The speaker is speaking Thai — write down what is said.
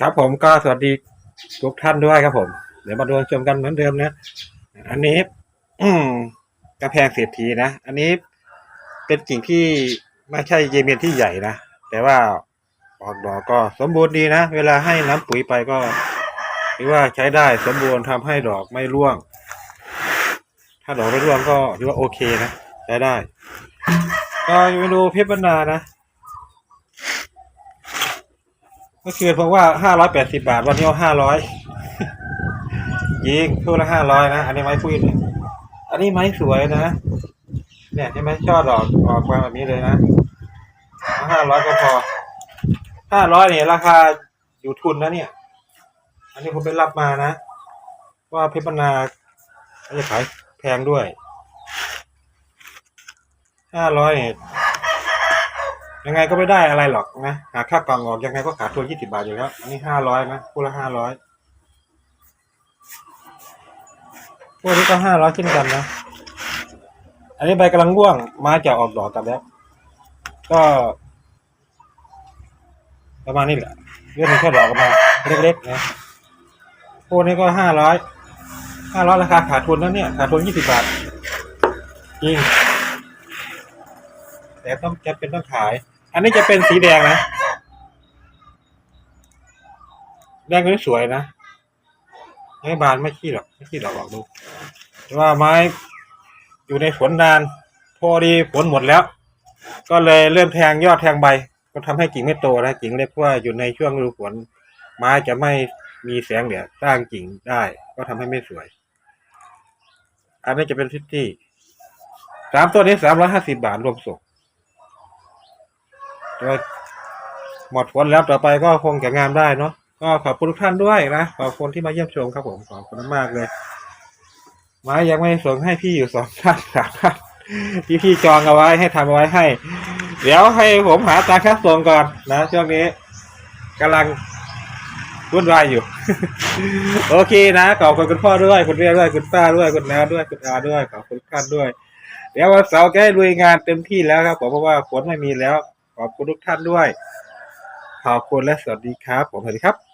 ครับผมก็สวัสดีทุกท่านด้วยครับผม เดี๋ยวมาดูชมกันเหมือนเดิมนะ อันนี้ อืมกระแพงเศรษฐีนะ อันนี้เป็นกิ่งที่ไม่ใช่เยเมนที่ใหญ่นะ แต่ว่าออกดอกก็สมบูรณ์ดีนะ เวลาให้น้ำปุ๋ยไปก็ถือว่าใช้ได้สมบูรณ์ทำให้ดอกไม่ร่วง ถ้าดอกไม่ร่วงก็ถือว่าโอเคนะ ใช้ได้ ก็เมนูเพชรบรรณานะ เมื่อคืนผมว่าห้าร้อยแปดสิบาท วันนี้เอาห้าร้อยยิงคู่ละห้าร้อยนะ อันนี้ไม้คุยเนี่ยอันนี้ไม้สวยนะ เนี่ยใช่ไหมช่อดอกออกมาแบบนี้เลยนะห้าร้อยก็พอห้าร้อยเนี่ยราคาอยู่ทุนนะเนี่ย อันนี้ผมไปรับมานะ ว่าเพชรบรรณาเขาจะขายแพงด้วยห้าร้อยเนี่ย ยังไงก็ไม่ได้อะไรหรอกนะหาค่ากล่องออกยังไงก็ขาดทุนยี่สิบาทอยู่แล้ว อันนี้ห้าร้อยนะคู่ละห้าร้อยพวกนี้ก็ห้าร้อยเช่นกันนะ อันนี้ใบกำลังร่วงม้จะออกดอกกันแล้ว ก็ ประมาณนี้แหละเรื่องนี้แค่ดอกกันมาเล็กๆนะพวกนี้ก็ห้าร้อยห้าร้อยราคาขาดทุนแล้วเนี่ยขาดทุนยี่สิบาทจริงแต่ต้องจะเป็นต้องขาย อันนี้จะเป็นสีแดงนะ แดงก็สวยนะไม่บานไม่ขี้หรอกไม่ขี้หรอกหรอกดูแต่ว่าไม้อยู่ในฝนนาน พอดีฝนหมดแล้ว ก็เลยเริ่มแทงยอดแทงใบ ก็ทำให้กิ่งไม่โตนะกิ่งเล็กเพราะว่าอยู่ในช่วงฤดูฝนไม้จะไม่มีแสงเหนือสร้างกิ่งได้ ก็ทำให้ไม่สวย อันนี้จะเป็นซิตี้สามตัวนี้สามร้อยห้าสิบาทรวมส่ง หมดผลแล้วต่อไปก็คงจะงามได้เนาะก็ขอบคุณทุกท่านด้วยนะขอบคุณที่มาเยี่ยมชมครับผมขอบคุณมากเลยไม้ยังไม่ส่งให้พี่อยู่สองท่านสามท่านที่พี่จองเอาไว้ให้ทำเอาไว้ให้ เดี๋ยวให้ผมหาตาค่าส่งก่อนนะช่วงนี้กำลังวุ่นวายอยู่ โอเคนะขอบคุณคุณพ่อด้วยคุณเรียด้วยคุณป้าด้วยคุณน้าด้วยคุณอาด้วยขอบคุณทุกท่านด้วย เดี๋ยววันเสาร์แกได้ลุยงานเต็มที่แล้วครับผมเพราะว่าฝนไม่มีแล้ว ขอบคุณทุกท่านด้วย ขอบคุณและสวัสดีครับ ผมสวัสดีครับ